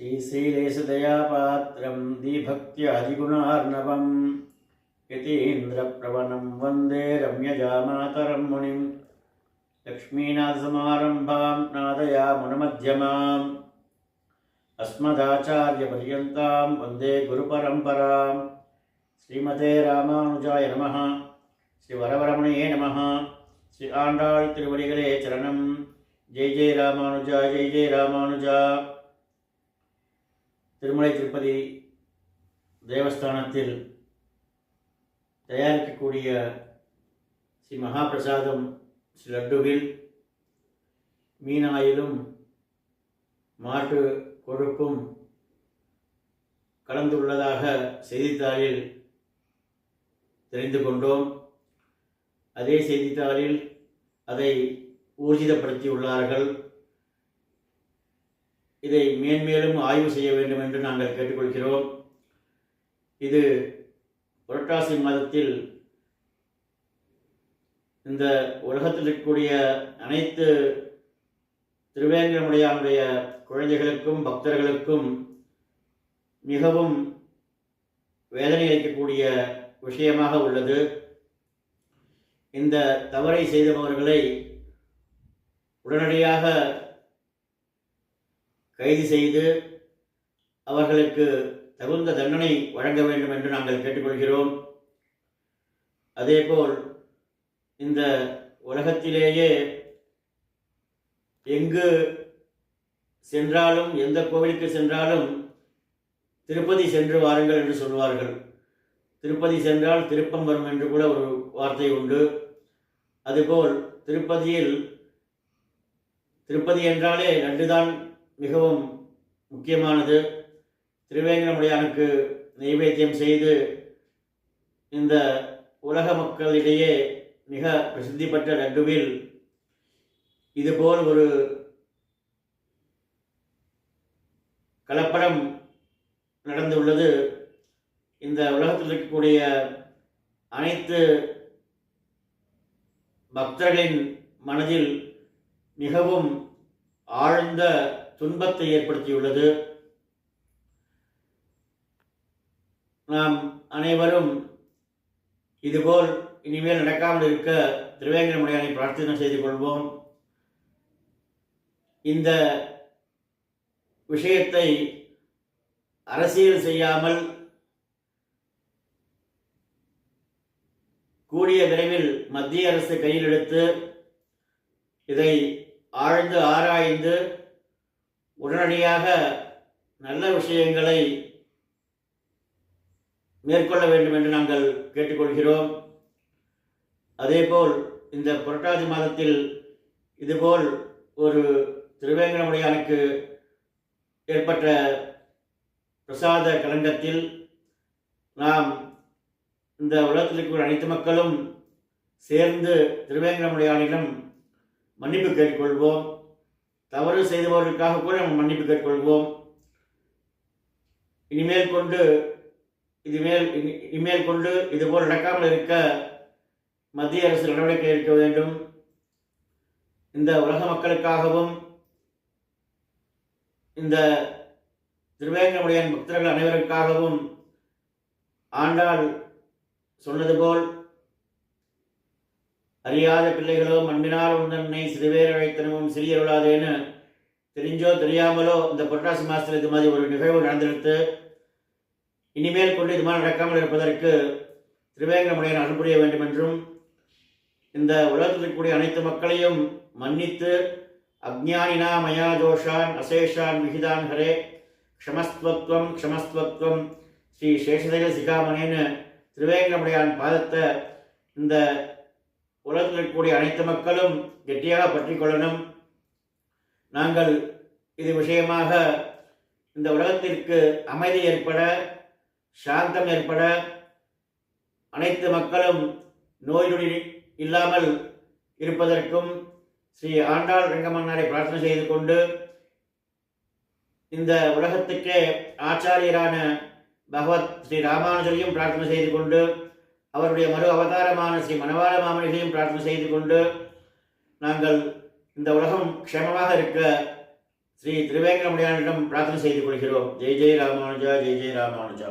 श्रीशैलेशदयापात्रं दीभक्त्यादिगुणार्णवम् यतीन्द्रप्रवनं वंदे रम्यजामातरं मुनिं लक्ष्मीनाथसमारम्भां नादयामुनमध्यमाम् अस्मदाचार्यपर्यता वंदे गुरुपरंपरा श्रीमते रामानुजाय नमः। श्रीवरवरमणये नमः। श्री आण्डाळ् तिरुवडिगले चरणं जय जय रामानुजा, जय जय रामानुजा। திருமலை திருப்பதி தேவஸ்தானத்தில் தயாரிக்கக்கூடிய ஸ்ரீ மகாபிரசாதம் ஸ்ரீ லட்டுவில் மீனாயிலும் மாட்டு கொழுப்பும் கலந்துள்ளதாக செய்தித்தாளில் தெரிந்து கொண்டோம். அதே செய்தித்தாளில் அதை ஊர்ஜிதப்படுத்தியுள்ளார்கள். இதை மேன்மேலும் ஆய்வு செய்ய வேண்டும் என்று நாங்கள் கேட்டுக்கொள்கிறோம். இது புரட்டாசி மாதத்தில் இந்த உலகத்தில் இருக்கக்கூடிய அனைத்து திருவேங்கடமுடையானுடைய குழந்தைகளுக்கும் பக்தர்களுக்கும் மிகவும் வேதனை அளிக்கக்கூடிய விஷயமாக உள்ளது. இந்த தவறை செய்தவர்களை உடனடியாக கைது செய்து அவர்களுக்கு தகுந்த தண்டனை வழங்க வேண்டும் என்று நாங்கள் கேட்டுக்கொள்கிறோம். அதேபோல் இந்த உலகத்திலேயே எங்கு சென்றாலும் எந்த கோவிலுக்கு சென்றாலும் திருப்பதி சென்று வாருங்கள் என்று சொல்வார்கள். திருப்பதி சென்றால் திருப்பம் வரும் என்று கூட ஒரு வார்த்தை உண்டு. அதுபோல் திருப்பதியில் திருப்பதி என்றாலே நன்றுதான் மிகவும் முக்கியமானது. திருவேங்கடமுடியானுக்கு நைவேத்தியம் செய்து இந்த உலக மக்களிடையே மிக பிரசித்தி பெற்ற லட்டுவில் இதுபோல் ஒரு கலப்படம் நடந்துள்ளது. இந்த உலகத்தில் இருக்கக்கூடிய அனைத்து பக்தர்களின் மனதில் மிகவும் ஆழ்ந்த துன்பத்தை ஏற்படுத்தியுள்ளது. நாம் அனைவரும் இதுபோல் இனிமேல் நடக்காமல் இருக்க திருவேங்கடமுடையானை பிரார்த்தனை செய்து கொள்வோம். இந்த விஷயத்தை அரசியல் செய்யாமல் கூடிய விரைவில் மத்திய அரசு கையில் எடுத்து இதை ஆழ்ந்து ஆராய்ந்து உடனடியாக நல்ல விஷயங்களை மேற்கொள்ள வேண்டும் என்று நாங்கள் கேட்டுக்கொள்கிறோம். அதேபோல் இந்த புரட்டாசி மாதத்தில் இதுபோல் ஒரு திருவேங்கடமுடையானுக்கு ஏற்பட்ட பிரசாத களங்கத்தில் நாம் இந்த உலகத்தில் இருக்கிற அனைத்து மக்களும் சேர்ந்து திருவேங்கடமுடையானிடம் மன்னிப்பு கேட்டுக்கொள்வோம். தவறு செய்தவர்களுக்காக கூட நம்ம மன்னிப்பு கேட்டுக்கொள்வோம். இனிமேல் கொண்டு இதுமேல் இனி- இனிமேல் கொண்டு இதுபோல் நடக்காமல் இருக்க மத்திய அரசு நடவடிக்கை எடுக்க வேண்டும். இந்த உலக மக்களுக்காகவும் இந்த திருவேங்கமுடையின் பக்தர்கள் அனைவருக்காகவும் ஆண்டாள் சொன்னது போல் அறியாத பிள்ளைகளோ மண்பினால் உந்தன்னை சிறுவேர் அழைத்தனமும் சிறியருளாதேன்னு தெரிஞ்சோ தெரியாமலோ இந்த புரட்டாசி மாதத்தில் இது மாதிரி ஒரு நிகழ்வு நடந்தெடுத்து இனிமேல் கொண்டு இது மாதிரி நடக்காமல் இருப்பதற்கு திருவேங்கடமுடையன் அருள் புரிய வேண்டும் என்றும் இந்த உலகத்தில் இருக்கக்கூடிய அனைத்து மக்களையும் மன்னித்து அக்ஞானினா மயா தோஷான் அசேஷான் விகிதான் ஹரே. க்ஷமஸ்துவத்வம் க்ஷமஸ்துவத்வம். ஸ்ரீ சேஷதேக சிகாமணேன்னு திருவேங்கடமுடையான் பாதத்தை இந்த உலகத்தில் இருக்கக்கூடிய அனைத்து மக்களும் கெட்டியாக பற்றி கொள்ளணும். நாங்கள் இது விஷயமாக இந்த உலகத்திற்கு அமைதி ஏற்பட சாந்தம் ஏற்பட அனைத்து மக்களும் நோய் நொடி இல்லாமல் இருப்பதற்கும் ஸ்ரீ ஆண்டாள் ரங்கமன்னாரை பிரார்த்தனை செய்து கொண்டு இந்த உலகத்துக்கே ஆச்சாரியரான பகவத் ஸ்ரீ ராமானுஜரையும் பிரார்த்தனை செய்து கொண்டு அவருடைய மறு அவதாரமான ஸ்ரீ மணவாள மாமனிகளையும் பிரார்த்தனை செய்து கொண்டு நாங்கள் இந்த உலகம் க்ஷேமமாக இருக்க ஸ்ரீ திருவேங்கரமுடியானிடம் பிரார்த்தனை செய்து கொள்கிறோம். ஜெய் ஜெய் ராமானுஜா ஜெய் ஜெய் ராமானுஜா.